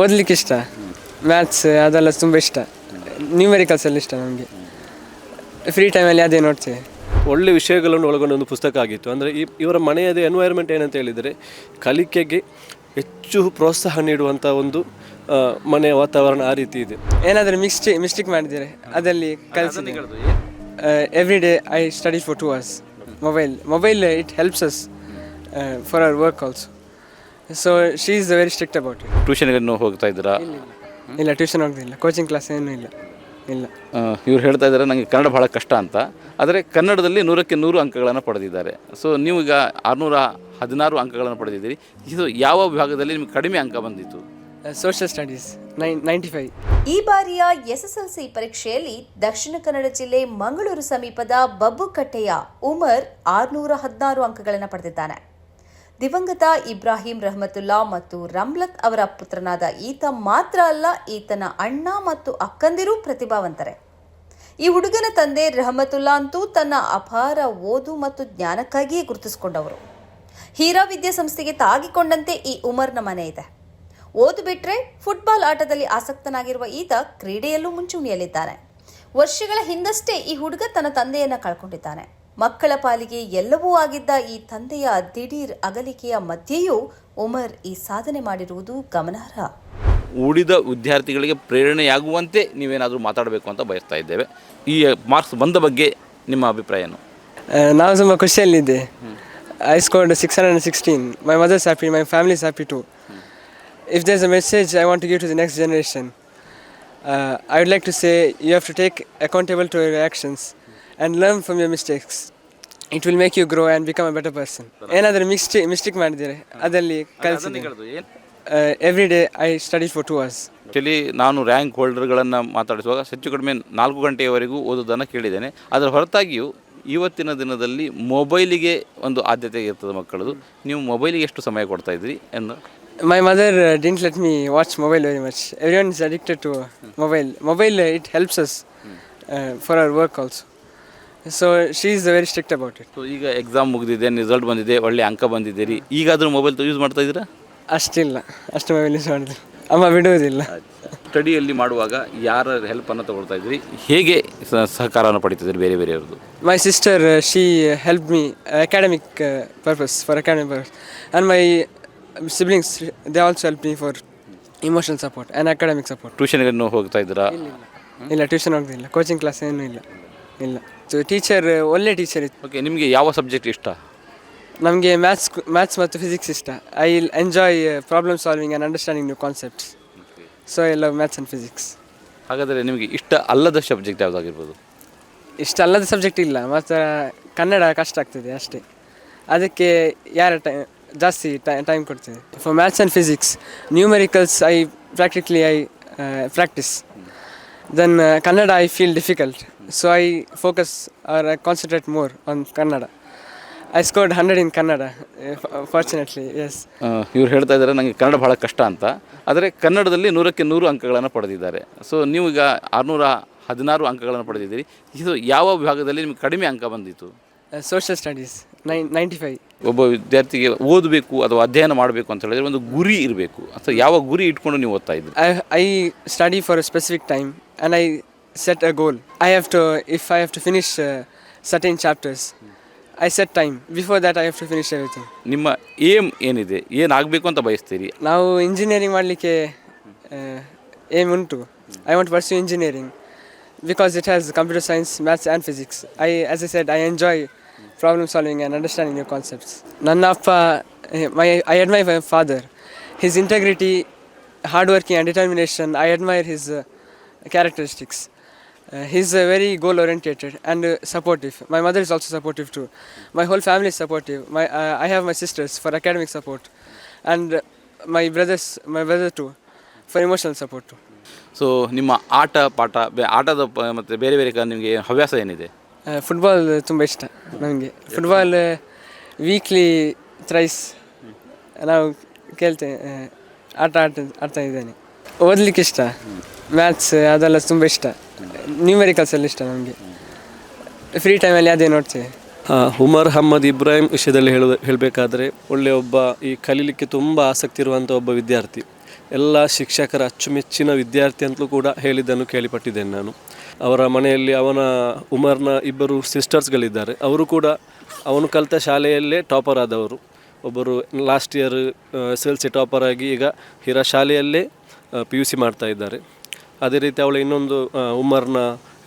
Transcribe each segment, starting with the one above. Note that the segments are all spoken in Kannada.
ಓದಲಿಕ್ಕೆ ಇಷ್ಟ. ಮ್ಯಾಥ್ಸ್ ಅದೆಲ್ಲ ತುಂಬ ಇಷ್ಟ. ನ್ಯೂಮೆರಿಕಲ್ಸ್ ಎಲ್ಲ ಇಷ್ಟ ನಮಗೆ. ಫ್ರೀ ಟೈಮಲ್ಲಿ ಅದೇ ನೋಡ್ತೀವಿ. ಒಳ್ಳೆ ವಿಷಯಗಳನ್ನು ಒಳಗೊಂಡ ಒಂದು ಪುಸ್ತಕ ಆಗಿತ್ತು. ಅಂದರೆ ಈ ಇವರ ಮನೆಯದೇ ಎನ್ವೈರ್ಮೆಂಟ್ ಏನಂತ ಹೇಳಿದರೆ ಕಲಿಕೆಗೆ ಹೆಚ್ಚು ಪ್ರೋತ್ಸಾಹ ನೀಡುವಂಥ ಒಂದು ಮನೆಯ ವಾತಾವರಣ ಆ ರೀತಿ ಇದೆ. ಏನಾದರೂ ಮಿಸ್ಟೇ ಮಿಸ್ಟೇಕ್ ಮಾಡಿದರೆ ಅದರಲ್ಲಿ ಕಲಿಸಿ every day I study for two hours mobile mobile it helps us for our work also so she is very strict about it ಹೋಗ್ತಾ ಇದ್ದೀರಾ? ಇಲ್ಲ ಟ್ಯೂಷನ್ ಹೋಗ್ತಿಲ್ಲ ಕೋಚಿಂಗ್ ಕ್ಲಾಸ್ ಏನೂ ಇಲ್ಲ. ಇಲ್ಲ. ಇವ್ರು ಹೇಳ್ತಾ ಇದ್ದಾರೆ ನನಗೆ ಕನ್ನಡ ಭಾಳ ಕಷ್ಟ ಅಂತ. ಆದರೆ ಕನ್ನಡದಲ್ಲಿ ನೂರಕ್ಕೆ ನೂರು ಅಂಕಗಳನ್ನು ಪಡೆದಿದ್ದಾರೆ. ಸೊ ನೀವು ಈಗ ಆರುನೂರ ಹದಿನಾರು ಅಂಕಗಳನ್ನು ಪಡೆದಿದ್ದೀರಿ. ಇದು ಯಾವ ವಿಭಾಗದಲ್ಲಿ ನಿಮ್ಗೆ ಕಡಿಮೆ ಅಂಕ ಬಂದಿತ್ತು? Social studies nine ninety five ಈ ಬಾರಿಯ ಎಸ್ಎಸ್ಎಲ್ಸಿ ಪರೀಕ್ಷೆಯಲ್ಲಿ ದಕ್ಷಿಣ ಕನ್ನಡ ಜಿಲ್ಲೆ ಮಂಗಳೂರು ಸಮೀಪದ ಬಬ್ಬುಕಟ್ಟೆಯ ಉಮರ್ ಆರುನೂರ ಹದಿನಾರು ಅಂಕಗಳನ್ನು ಪಡೆದಿದ್ದಾನೆ. ದಿವಂಗತ ಇಬ್ರಾಹಿಂ ರಹಮತುಲ್ಲಾ ಮತ್ತು ರಮ್ಲತ್ ಅವರ ಪುತ್ರನಾದ ಈತ ಮಾತ್ರ ಅಲ್ಲ, ಈತನ ಅಣ್ಣ ಮತ್ತು ಅಕ್ಕಂದಿರೂ ಪ್ರತಿಭಾವಂತರೆ. ಈ ಹುಡುಗನ ತಂದೆ ರಹಮತುಲ್ಲಾ ಅಂತೂ ತನ್ನ ಅಪಾರ ಓದು ಮತ್ತು ಜ್ಞಾನಕ್ಕಾಗಿಯೇ ಗುರುತಿಸಿಕೊಂಡವರು. ಹೀರಾ ವಿದ್ಯಾಸಂಸ್ಥೆಗೆ ತಾಗಿಕೊಂಡಂತೆ ಈ ಉಮರ್ನ ಮನೆ ಇದೆ. ಓದು ಬಿಟ್ಟರೆ ಫುಟ್ಬಾಲ್ ಆಟದಲ್ಲಿ ಆಸಕ್ತನಾಗಿರುವ ಈತ ಕ್ರೀಡೆಯಲ್ಲೂ ಮುಂಚೂಣಿಯಲ್ಲಿದ್ದಾನೆ. ವರ್ಷಗಳ ಹಿಂದಷ್ಟೇ ಈ ಹುಡುಗ ತನ್ನ ತಂದೆಯನ್ನು ಕಳ್ಕೊಂಡಿದ್ದಾನೆ. ಮಕ್ಕಳ ಪಾಲಿಗೆ ಎಲ್ಲವೂ ಆಗಿದ್ದ ಈ ತಂದೆಯ ದಿಢೀರ್ ಅಗಲಿಕೆಯ ಮಧ್ಯೆಯೂ ಉಮರ್ ಈ ಸಾಧನೆ ಮಾಡಿರುವುದು ಗಮನಾರ್ಹ. ಉಳಿದ ವಿದ್ಯಾರ್ಥಿಗಳಿಗೆ ಪ್ರೇರಣೆಯಾಗುವಂತೆ ನೀವೇನಾದರೂ ಮಾತಾಡಬೇಕು ಅಂತ ಬಯಸ್ತಾ ಇದ್ದೇವೆ. ಈ ಮಾರ್ಕ್ಸ್ ಬಂದ ಬಗ್ಗೆ ನಿಮ್ಮ ಅಭಿಪ್ರಾಯ ಏನು? ನಾವು ತುಂಬ ಖುಷಿಯಲ್ಲಿದ್ದೆ. I scored six hundred sixteen my mother's happy my family happy too if there's a message I want to give to the next generation I would like to say you have to take accountable to your actions and learn from your mistakes it will make you grow and become a better person ಏನಾದರೂ ಮಿಸ್ಟೇ ಮಿಸ್ಟೇಕ್ ಮಾಡಿದರೆ ಅದರಲ್ಲಿ ಕಲಿಸಿದೆ every day I study for two hours actually ನಾನು ರ್ಯಾಂಕ್ ಹೋಲ್ಡರ್ಗಳನ್ನು ಮಾತಾಡಿಸುವಾಗ ಹೆಚ್ಚು ಕಡಿಮೆ ನಾಲ್ಕು ಗಂಟೆಯವರೆಗೂ ಓದೋದನ್ನು ಕೇಳಿದ್ದೇನೆ. ಅದರ ಹೊರತಾಗಿಯೂ ಇವತ್ತಿನ ದಿನದಲ್ಲಿ ಮೊಬೈಲಿಗೆ ಒಂದು ಆದ್ಯತೆ ಇರ್ತದೆ ಮಕ್ಕಳದು. ನೀವು ಮೊಬೈಲಿಗೆ ಎಷ್ಟು ಸಮಯ ಕೊಡ್ತಾ ಇದ್ರಿ ಎಂದು? My mother didn't let me watch mobile very much every one is addicted to mobile mobile it helps us for our work our work she So very strict about it about it. So ಈಗ ಎಕ್ಸಾಮ್ ಮುಗಿದಿದೆ ರಿಸಲ್ಟ್ ಬಂದಿದೆ ಒಳ್ಳೆ ಅಂಕ ಬಂದಿದ್ದೀರಿ. ಈಗಾದರೂ ಮೊಬೈಲ್ ಯೂಸ್ ಮಾಡ್ತಾ ಇದ್ದೀರಾ? ಅಷ್ಟಿಲ್ಲ. ಅಷ್ಟು ಮೊಬೈಲ್ ಯೂಸ್ ಮಾಡಿದ್ರು ಅಮ್ಮ ಬಿಡುವುದಿಲ್ಲ. ಸ್ಟಡಿಯಲ್ಲಿ ಮಾಡುವಾಗ ಯಾರ ಹೆಲ್ಪನ್ನು ತಗೊಳ್ತಾ ಇದ್ರಿ ಹೇಗೆ ಸ- ಸಹಕಾರವನ್ನು ಪಡಿತಿದ್ರಿ ಬೇರೆ ಬೇರೆಯವ್ರದ್ದು? My sister she help me academic purpose for academic purpose and my siblings they also help me for emotional support and academic support. ಟ್ಯೂಷನ್ಗಳನ್ನು ಹೋಗ್ತಾ ಇದ್ದೀರಾ? ಇಲ್ಲ ಟ್ಯೂಷನ್ ಹೋಗೋದಿಲ್ಲ. ಕೋಚಿಂಗ್ ಕ್ಲಾಸ್ ಏನೂ ಇಲ್ಲ. ಇಲ್ಲ. ಸೊ ಟೀಚರ್ ಒಳ್ಳೆ ಟೀಚರ್ ಇತ್ತು. ಓಕೆ ನಿಮಗೆ ಯಾವ ಸಬ್ಜೆಕ್ಟ್ ಇಷ್ಟ? ನಮಗೆ ಮ್ಯಾಥ್ಸ್ ಮ್ಯಾಥ್ಸ್ ಮತ್ತು ಫಿಸಿಕ್ಸ್ ಇಷ್ಟ. I enjoy problem solving and understanding new concepts so I love maths and physics ಹಾಗಾದರೆ ನಿಮಗೆ ಇಷ್ಟ ಅಲ್ಲದ ಸಬ್ಜೆಕ್ಟ್ ಯಾವುದಾಗಿರ್ಬೋದು? ಇಷ್ಟ ಅಲ್ಲದ ಸಬ್ಜೆಕ್ಟ್ ಇಲ್ಲ. ಮತ್ತು ಕನ್ನಡ ಕಷ್ಟ ಆಗ್ತದೆ ಅಷ್ಟೇ. ಅದಕ್ಕೆ ಯಾರ ಟೈಮ್ ಜಾಸ್ತಿ ಟೈಮ್ ಕೊಡ್ತೇವೆ for maths and physics numericals I practically I practice then Kannada I feel difficult so I focus or I concentrate more on Kannada I scored hundred in Kannada fortunately yes ಇವ್ರು ಹೇಳ್ತಾ ಇದ್ದಾರೆ ನನಗೆ ಕನ್ನಡ ಭಾಳ ಕಷ್ಟ ಅಂತ. ಆದರೆ ಕನ್ನಡದಲ್ಲಿ ನೂರಕ್ಕೆ ನೂರು ಅಂಕಗಳನ್ನು ಪಡೆದಿದ್ದಾರೆ. ಸೊ ನೀವು ಈಗ ಆರುನೂರ ಹದಿನಾರು ಅಂಕಗಳನ್ನು ಪಡೆದಿದ್ದೀರಿ. ಇದು ಯಾವ ವಿಭಾಗದಲ್ಲಿ ನಿಮಗೆ ಕಡಿಮೆ ಅಂಕ ಬಂದಿತ್ತು? Social studies nine ninety five ಒಬ್ಬ ವಿದ್ಯಾರ್ಥಿಗೆ ಓದಬೇಕು ಅಥವಾ ಅಧ್ಯಯನ ಮಾಡಬೇಕು ಅಂತ ಹೇಳಿದ್ರೆ ಒಂದು ಗುರಿ ಇರಬೇಕು. ಅಥವಾ ಯಾವ ಗುರಿ ಇಟ್ಕೊಂಡು ನೀವು ಓದ್ತಾ ಇದ್ದೀರಿ? I study for for specific specific time. And I set a goal. I have to, if I have to finish uh, certain chapters, I set time. Before that, I have to finish everything. ನಿಮ್ಮ ಏಮ್ ಏನಿದೆ ಏನಾಗಬೇಕು ಅಂತ ಬಯಸ್ತೀರಿ ನಾವು ಇಂಜಿನಿಯರಿಂಗ್ ಮಾಡಲಿಕ್ಕೆ ಏಮ್ ಉಂಟು I want pursue engineering because it has computer science maths and physics I as a said I enjoy problem solving and understanding new concepts ನನ್ನ ಅಪ್ಪ my I admire my father his integrity hard working and determination I admire his characteristics. Uh, he's uh, very goal oriented and uh, supportive. My mother is also supportive too. My whole family is supportive. My uh, I have my sisters for academic support, and uh, my brothers, my brother too, for emotional support too. So ನಿಮ್ಮ ಆಟ ಪಾಠ ಬೆ- ಆಟದ ಪ- ಮತ್ತು ಬೇರೆ ಬೇರೆ ಕ- ನಿಮಗೆ ಹವ್ಯಾಸ ಏನಿದೆ ಫುಟ್ಬಾಲ್ ತುಂಬ ಇಷ್ಟ ನನಗೆ ಫುಟ್ಬಾಲ್ ವೀಕ್ಲಿ ಥ್ರೈಸ್ ನಾವು ಕೇಳ್ತೇವೆ ಆಟ ಆಡ್ತಾ ಆಡ್ತಾ ಇದ್ದೇನೆ ಓದಲಿಕ್ಕೆ ಇಷ್ಟ ಮ್ಯಾಥ್ಸ್ ಅದೆಲ್ಲ ತುಂಬ ಇಷ್ಟ. ನ್ಯೂಮೆರಿಕಲ್ಸ್ ಎಲ್ಲ ಇಷ್ಟ ನಮಗೆ. ಫ್ರೀ ಟೈಮಲ್ಲಿ ಅದೇ ನೋಡ್ತೇವೆ. ಉಮರ್ ಅಹಮ್ಮದ್ ಇಬ್ರಾಹಿಂ ವಿಷಯದಲ್ಲಿ ಹೇಳ ಹೇಳಬೇಕಾದ್ರೆ ಒಳ್ಳೆಯ ಒಬ್ಬ, ಈ ಕಲೀಲಿಕ್ಕೆ ತುಂಬ ಆಸಕ್ತಿ ಇರುವಂಥ ಒಬ್ಬ ವಿದ್ಯಾರ್ಥಿ. ಎಲ್ಲ ಶಿಕ್ಷಕರ ಅಚ್ಚುಮೆಚ್ಚಿನ ವಿದ್ಯಾರ್ಥಿ ಅಂತಲೂ ಕೂಡ ಹೇಳಿದ್ದನ್ನು ಕೇಳಿಪಟ್ಟಿದ್ದೇನೆ ನಾನು. ಅವರ ಮನೆಯಲ್ಲಿ ಅವನ, ಉಮರ್ನ ಇಬ್ಬರು ಸಿಸ್ಟರ್ಸ್ಗಳಿದ್ದಾರೆ ಅವರು ಕೂಡ ಅವನು ಕಲಿತ ಶಾಲೆಯಲ್ಲೇ ಟಾಪರ್ ಆದವರು. ಒಬ್ಬರು last year S L C topper ಆಗಿ ಈಗ ಹಿರಾ ಶಾಲೆಯಲ್ಲೇ ಪಿ ಯು ಸಿ ಮಾಡ್ತಾ ಇದ್ದಾರೆ. ಅದೇ ರೀತಿ ಅವಳ ಇನ್ನೊಂದು ಉಮರ್ನ,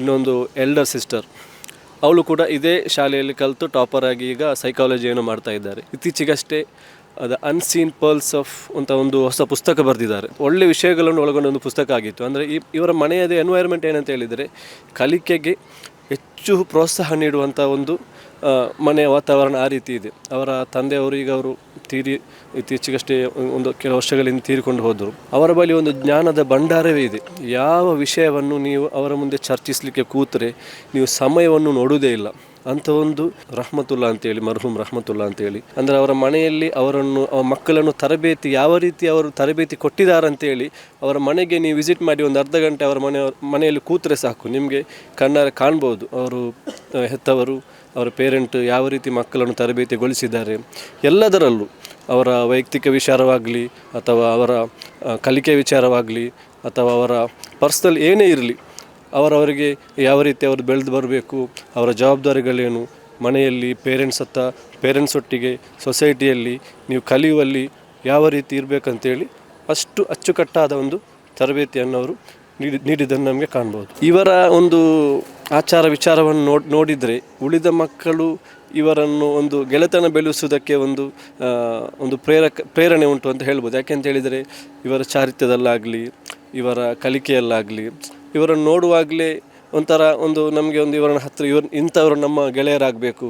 ಇನ್ನೊಂದು ಎಲ್ಡರ್ ಸಿಸ್ಟರ್ ಅವಳು ಕೂಡ ಇದೇ ಶಾಲೆಯಲ್ಲಿ ಕಲಿತು ಟಾಪರ್ ಆಗಿ ಈಗ ಸೈಕಾಲಜಿಯನ್ನು ಮಾಡ್ತಾ ಇದ್ದಾರೆ. ಇತ್ತೀಚೆಗಷ್ಟೇ ಅದ ಅನ್ಸೀನ್ ಪರ್ಲ್ಸ್ ಆಫ್ ಅಂತ ಒಂದು ಹೊಸ ಪುಸ್ತಕ ಬರೆದಿದ್ದಾರೆ. ಒಳ್ಳೆ ವಿಷಯಗಳನ್ನು ಒಳಗೊಂಡ ಒಂದು ಪುಸ್ತಕ ಆಗಿತ್ತು. ಅಂದರೆ ಈ, ಇವರ ಮನೆಯದ ಎನ್ವೈರ್ಮೆಂಟ್ ಏನಂತ ಹೇಳಿದರೆ ಕಲಿಕೆಗೆ ಹೆಚ್ಚು ಪ್ರೋತ್ಸಾಹ ನೀಡುವಂಥ ಒಂದು ಮನೆಯ ವಾತಾವರಣ ಆ ರೀತಿ ಇದೆ. ಅವರ ತಂದೆಯವರು ಈಗ ಅವರು ತೀರಿ ಇತ್ತೀಚೆಗಷ್ಟೇ ಒಂದು ಕೆಲವು ವರ್ಷಗಳಿಂದ ತೀರಿಕೊಂಡು ಹೋದರು. ಅವರ ಬಳಿ ಒಂದು ಜ್ಞಾನದ ಭಂಡಾರವೇ ಇದೆ. ಯಾವ ವಿಷಯವನ್ನು ನೀವು ಅವರ ಮುಂದೆ ಚರ್ಚಿಸಲಿಕ್ಕೆ ಕೂತರೆ ನೀವು ಸಮಯವನ್ನು ನೋಡುವುದೇ ಇಲ್ಲ. ಅಂತ ಒಂದು ರಹಮತುಲ್ಲಾ ಅಂತೇಳಿ, ಮರ್ಹೂಮ್ ರಹಮತುಲ್ಲಾ ಅಂತೇಳಿ. ಅಂದರೆ ಅವರ ಮನೆಯಲ್ಲಿ ಅವರನ್ನು ಅವರ ಮಕ್ಕಳನ್ನು ತರಬೇತಿ, ಯಾವ ರೀತಿ ಅವರು ತರಬೇತಿ ಕೊಟ್ಟಿದ್ದಾರೆ ಅಂತೇಳಿ ಅವರ ಮನೆಗೆ ನೀವು ವಿಸಿಟ್ ಮಾಡಿ ಒಂದು ಅರ್ಧ ಗಂಟೆ ಅವರ ಮನೆ ಮನೆಯಲ್ಲಿ ಕೂತರೆ ಸಾಕು. ನಿಮಗೆ ಕಣ್ಣಾರೆ ಕಾಣ್ಬೋದು. ಅವರು ಹೆತ್ತವರು, ಅವರ ಪೇರೆಂಟ್ ಯಾವ ರೀತಿ ಮಕ್ಕಳನ್ನು ತರಬೇತಿಗೊಳಿಸಿದ್ದಾರೆ, ಎಲ್ಲದರಲ್ಲೂ ಅವರ ವೈಯಕ್ತಿಕ ವಿಚಾರವಾಗಲಿ ಅಥವಾ ಅವರ ಕಲಿಕೆ ವಿಚಾರವಾಗಲಿ ಅಥವಾ ಅವರ ಪರ್ಸ್ನಲ್ ಏನೇ ಇರಲಿ, ಅವರವರಿಗೆ ಯಾವ ರೀತಿ ಅವರು ಬೆಳೆದು ಬರಬೇಕು, ಅವರ ಜವಾಬ್ದಾರಿಗಳೇನು, ಮನೆಯಲ್ಲಿ ಪೇರೆಂಟ್ಸ್ ಹತ್ತ ಪೇರೆಂಟ್ಸ್ ಒಟ್ಟಿಗೆ ಸೊಸೈಟಿಯಲ್ಲಿ ನೀವು ಕಲಿಯುವಲ್ಲಿ ಯಾವ ರೀತಿ ಇರಬೇಕಂತೇಳಿ ಅಷ್ಟು ಅಚ್ಚುಕಟ್ಟಾದ ಒಂದು ತರಬೇತಿಯನ್ನು ಅವರು ನೀಡಿ, ನೀಡಿದ್ದನ್ನು ನಮಗೆ ಕಾಣ್ಬೋದು. ಇವರ ಒಂದು ಆಚಾರ ವಿಚಾರವನ್ನು ನೋಡಿ, ನೋಡಿದರೆ ಉಳಿದ ಮಕ್ಕಳು ಇವರನ್ನು ಒಂದು ಗೆಳೆತನ ಬೆಳೆಸುವುದಕ್ಕೆ ಒಂದು ಒಂದು ಪ್ರೇರಕ, ಪ್ರೇರಣೆ ಉಂಟು ಅಂತ ಹೇಳ್ಬೋದು. ಯಾಕೆಂತ ಹೇಳಿದರೆ ಇವರ ಚಾರಿತ್ರ್ಯದಲ್ಲಾಗಲಿ, ಇವರ ಕಲಿಕೆಯಲ್ಲಾಗಲಿ, ಇವರನ್ನು ನೋಡುವಾಗಲೇ ಒಂಥರ ಒಂದು ನಮಗೆ ಒಂದು ಇವರನ್ನು ಹತ್ತಿರ ಇವರು, ಇಂಥವರು ನಮ್ಮ ಗೆಳೆಯರಾಗಬೇಕು.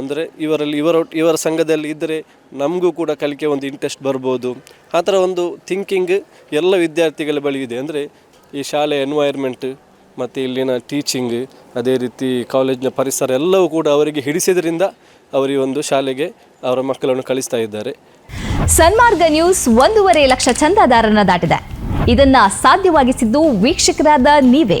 ಅಂದರೆ ಇವರಲ್ಲಿ ಇವರ ಇವರ ಸಂಘದಲ್ಲಿ ಇದ್ದರೆ ನಮಗೂ ಕೂಡ ಕಲಿಕೆ ಒಂದು ಇಂಟ್ರೆಸ್ಟ್ ಬರ್ಬೋದು. ಆ ಥರ ಒಂದು ಥಿಂಕಿಂಗ್ ಎಲ್ಲ ವಿದ್ಯಾರ್ಥಿಗಳ ಬಳಿ ಇದೆ. ಅಂದರೆ ಈ ಶಾಲೆ ಎನ್ವೈರ್ಮೆಂಟ್ ಮತ್ತು ಇಲ್ಲಿನ ಟೀಚಿಂಗ್ ಅದೇ ರೀತಿ ಕಾಲೇಜಿನ ಪರಿಸರ ಎಲ್ಲವೂ ಕೂಡ ಅವರಿಗೆ ಹಿಡಿಸಿದ್ರಿಂದ ಅವರು ಈ ಒಂದು ಶಾಲೆಗೆ ಅವರ ಮಕ್ಕಳನ್ನು ಕಳಿಸ್ತಾ ಇದ್ದಾರೆ. ಸನ್ಮಾರ್ಗ ನ್ಯೂಸ್ ಒಂದೂವರೆ ಲಕ್ಷ ಚಂದಾದಾರರನ್ನ ದಾಟಿದೆ. ಇದನ್ನ ಸಾಧ್ಯವಾಗಿಸಿದ್ದು ವೀಕ್ಷಕರಾದ ನೀವೇ.